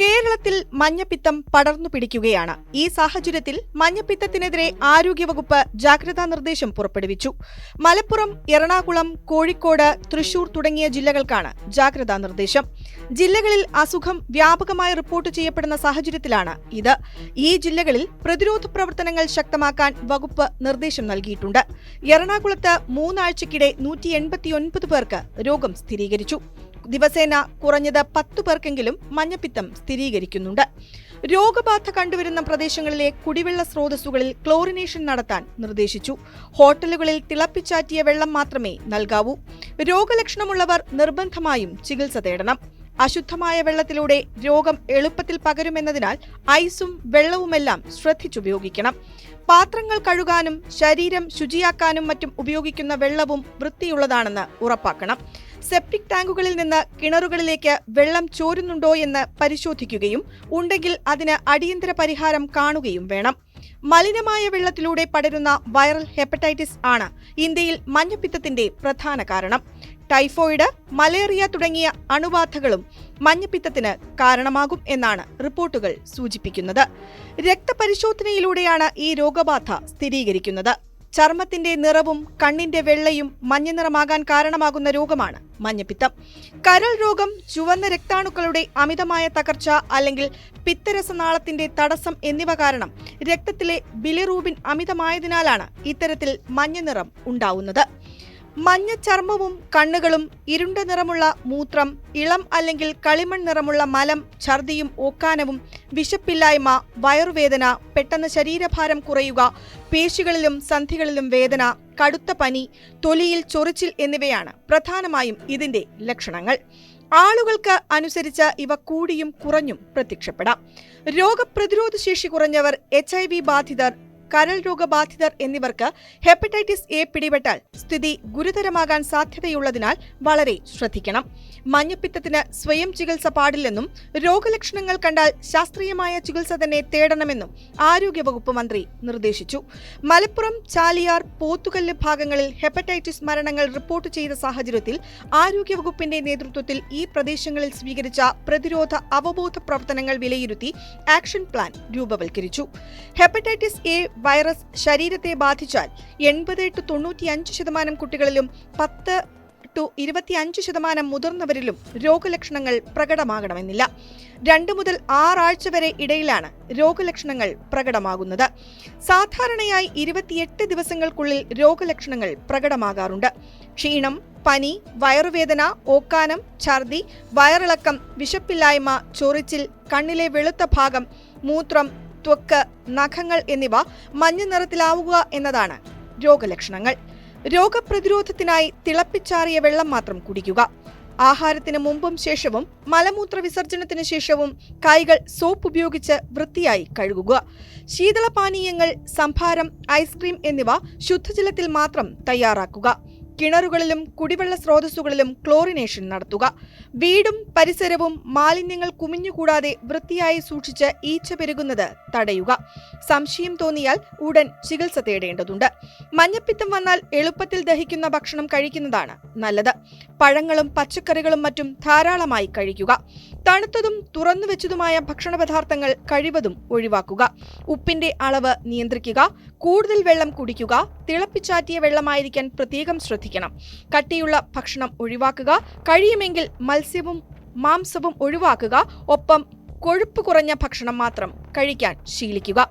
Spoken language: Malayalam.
കേരളത്തിൽ മഞ്ഞപ്പിത്തം പടർന്നു പിടിക്കുകയാണ്. ഈ സാഹചര്യത്തിൽ മഞ്ഞപ്പിത്തത്തിനെതിരെ ആരോഗ്യവകുപ്പ് ജാഗ്രതാ നിർദ്ദേശം പുറപ്പെടുവിച്ചു. മലപ്പുറം എറണാകുളം കോഴിക്കോട് തൃശൂർ തുടങ്ങിയ ജില്ലകൾക്കാണ് ജാഗ്രതാ നിർദ്ദേശം. ജില്ലകളിൽ അസുഖം വ്യാപകമായി റിപ്പോർട്ട് ചെയ്യപ്പെടുന്ന സാഹചര്യത്തിലാണ് ഇത്. ഈ ജില്ലകളിൽ പ്രതിരോധ പ്രവർത്തനങ്ങൾ ശക്തമാക്കാൻ വകുപ്പ് നിർദ്ദേശം നൽകിയിട്ടുണ്ട്. എറണാകുളത്ത് മൂന്നാഴ്ചക്കിടെ നൂറ്റി പേർക്ക് രോഗം സ്ഥിരീകരിച്ചു. ദിവസേന കുറഞ്ഞത് പത്തു പേർക്കെങ്കിലും മഞ്ഞപ്പിത്തം സ്ഥിരീകരിക്കുന്നുണ്ട്. രോഗബാധ കണ്ടുവരുന്ന പ്രദേശങ്ങളിലെ കുടിവെള്ള സ്രോതസ്സുകളിൽ ക്ലോറിനേഷൻ നടത്താൻ നിർദ്ദേശിച്ചു. ഹോട്ടലുകളിൽ തിളപ്പിച്ചാറ്റിയ വെള്ളം മാത്രമേ നൽകാവൂ. രോഗലക്ഷണമുള്ളവർ നിർബന്ധമായും ചികിത്സ തേടണം. അശുദ്ധമായ വെള്ളത്തിലൂടെ രോഗം എളുപ്പത്തിൽ പകരുമെന്നതിനാൽ ഐസും വെള്ളവുമെല്ലാം ശ്രദ്ധിച്ചുപയോഗിക്കണം. പാത്രങ്ങൾ കഴുകാനും ശരീരം ശുചിയാക്കാനും മറ്റും ഉപയോഗിക്കുന്ന വെള്ളവും വൃത്തിയുള്ളതാണെന്ന് ഉറപ്പാക്കണം. സെപ്റ്റിക് ടാങ്കുകളിൽ നിന്ന് കിണറുകളിലേക്ക് വെള്ളം ചോരുന്നുണ്ടോ എന്ന് പരിശോധിക്കുകയും ഉണ്ടെങ്കിൽ അതിന് അടിയന്തര പരിഹാരം കാണുകയും വേണം. മലിനമായ വെള്ളത്തിലൂടെ പടരുന്ന വൈറൽ ഹെപ്പറ്റൈറ്റിസ് ആണ് ഇന്ത്യയിൽ മഞ്ഞപ്പിത്തത്തിന്റെ പ്രധാന കാരണം. ടൈഫോയിഡ് മലേറിയ തുടങ്ങിയ അണുബാധകളും മഞ്ഞപ്പിത്തത്തിന് കാരണമാകും എന്നാണ് റിപ്പോർട്ടുകൾ സൂചിപ്പിക്കുന്നത്. രക്തപരിശോധനയിലൂടെയാണ് ഈ രോഗബാധ സ്ഥിരീകരിക്കുന്നത്. ചർമ്മത്തിന്റെ നിറവും കണ്ണിന്റെ വെള്ളയും മഞ്ഞ നിറമാകാൻ കാരണമാകുന്ന രോഗമാണ് മഞ്ഞപ്പിത്തം. കരൾ രോഗം ചുവന്ന രക്താണുക്കളുടെ അമിതമായ തകർച്ച അല്ലെങ്കിൽ പിത്തരസനാളത്തിന്റെ തടസ്സം എന്നിവ കാരണം രക്തത്തിലെ ബിലിറൂബിൻ അമിതമായതിനാലാണ് ഇത്തരത്തിൽ മഞ്ഞ നിറം ഉണ്ടാവുന്നത്. മഞ്ഞ ചർമ്മവും കണ്ണുകളും ഇരുണ്ട നിറമുള്ള മൂത്രം ഇളം അല്ലെങ്കിൽ കളിമൺ നിറമുള്ള മലം ഛർദിയും ഓക്കാനവും വിശപ്പില്ലായ്മ വയറുവേദന പെട്ടെന്ന് ശരീരഭാരം കുറയുക പേശികളിലും സന്ധികളിലും വേദന കടുത്ത പനി തൊലിയിൽ ചൊറിച്ചിൽ എന്നിവയാണ് പ്രധാനമായും ഇതിന്റെ ലക്ഷണങ്ങൾ. ആളുകൾക്ക് അനുസരിച്ച് ഇവ കൂടിയും കുറഞ്ഞും പ്രത്യക്ഷപ്പെടാം. രോഗപ്രതിരോധ ശേഷി കുറഞ്ഞവർ എച്ച് ബാധിതർ കരൾ രോഗബാധിതർ എന്നിവർക്ക് ഹെപ്പറ്റൈറ്റിസ് എ പിടിപെട്ടാൽ സ്ഥിതി ഗുരുതരമാകാൻ സാധ്യതയുള്ളതിനാൽ വളരെ ശ്രദ്ധിക്കണം. മഞ്ഞപ്പിത്തത്തിന് സ്വയം ചികിത്സ പാടില്ലെന്നും രോഗലക്ഷണങ്ങൾ കണ്ടാൽ ശാസ്ത്രീയമായ ചികിത്സ തന്നെ തേടണമെന്നും ആരോഗ്യവകുപ്പ് മന്ത്രി നിർദ്ദേശിച്ചു. മലപ്പുറം ചാലിയാർ പോത്തുകല്ല് ഭാഗങ്ങളിൽ ഹെപ്പറ്റൈറ്റിസ് മരണങ്ങൾ റിപ്പോർട്ട് ചെയ്ത സാഹചര്യത്തിൽ ആരോഗ്യവകുപ്പിന്റെ നേതൃത്വത്തിൽ ഈ പ്രദേശങ്ങളിൽ സ്വീകരിച്ച പ്രതിരോധ അവബോധ പ്രവർത്തനങ്ങൾ വിലയിരുത്തി ആക്ഷൻ പ്ലാൻ രൂപവൽക്കരിച്ചു. ഹെപ്പറ്റൈറ്റിസ് എ വൈറസ് ശരീരത്തെ ബാധിച്ചാൽ എൺപത് ടു തൊണ്ണൂറ്റിയഞ്ച് ശതമാനം കുട്ടികളിലും പത്ത് ടു ഇരുപത്തിയഞ്ച് ശതമാനം മുതിർന്നവരിലും രോഗലക്ഷണങ്ങൾ പ്രകടമാകണമെന്നില്ല. രണ്ട് മുതൽ ആറാഴ്ച വരെ ഇടയിലാണ് രോഗലക്ഷണങ്ങൾ പ്രകടമാകുന്നത്. സാധാരണയായി ഇരുപത്തിയെട്ട് ദിവസങ്ങൾക്കുള്ളിൽ രോഗലക്ഷണങ്ങൾ പ്രകടമാകാറുണ്ട്. ക്ഷീണം പനി വയറുവേദന ഓക്കാനം ഛർദി വയറിളക്കം വിശപ്പില്ലായ്മ ചൊറിച്ചിൽ കണ്ണിലെ വെളുത്ത ഭാഗം മൂത്രം ത്വക്ക് നഖങ്ങൾ എന്നിവ മഞ്ഞ നിറത്തിലാവുക എന്നതാണ് രോഗലക്ഷണങ്ങൾ. രോഗപ്രതിരോധത്തിനായി തിളപ്പിച്ചാറിയ വെള്ളം മാത്രം കുടിക്കുക. ആഹാരത്തിന് മുമ്പും ശേഷവും മലമൂത്ര വിസർജനത്തിന് ശേഷവും കൈകൾ സോപ്പ് ഉപയോഗിച്ച് വൃത്തിയായി കഴുകുക. ശീതളപാനീയങ്ങൾ സംഭാരം ഐസ്ക്രീം എന്നിവ ശുദ്ധജലത്തിൽ മാത്രം തയ്യാറാക്കുക. കിണറുകളിലും കുടിവെള്ള സ്രോതസ്സുകളിലും ക്ലോറിനേഷൻ നടത്തുക. വീടും പരിസരവും മാലിന്യങ്ങൾ കുമിഞ്ഞുകൂടാതെ വൃത്തിയായി സൂക്ഷിച്ച് ഈച്ച പെരുകുന്നത് തടയുക. സംശയം തോന്നിയാൽ ഉടൻ ചികിത്സ തേടേണ്ടതുണ്ട്. മഞ്ഞപ്പിത്തം വന്നാൽ എളുപ്പത്തിൽ ദഹിക്കുന്ന ഭക്ഷണം കഴിക്കുന്നതാണ് നല്ലത്. പഴങ്ങളും പച്ചക്കറികളും മറ്റും ധാരാളമായി കഴിക്കുക. തണുത്തതും തുറന്നു വെച്ചതുമായ ഭക്ഷണ പദാർത്ഥങ്ങൾ കഴിവതും ഒഴിവാക്കുക. ഉപ്പിന്റെ അളവ് നിയന്ത്രിക്കുക. കൂടുതൽ വെള്ളം കുടിക്കുക. തിളപ്പിച്ചാറ്റിയ വെള്ളമായിരിക്കാൻ പ്രത്യേകം ശ്രദ്ധിക്കണം. കട്ടിയുള്ള ഭക്ഷണം ഒഴിവാക്കുക. കഴിയുമെങ്കിൽ മത്സ്യവും മാംസവും ഒഴിവാക്കുക. ഒപ്പം കൊഴുപ്പ് കുറഞ്ഞ ഭക്ഷണം മാത്രം കഴിക്കാൻ ശീലിക്കുക.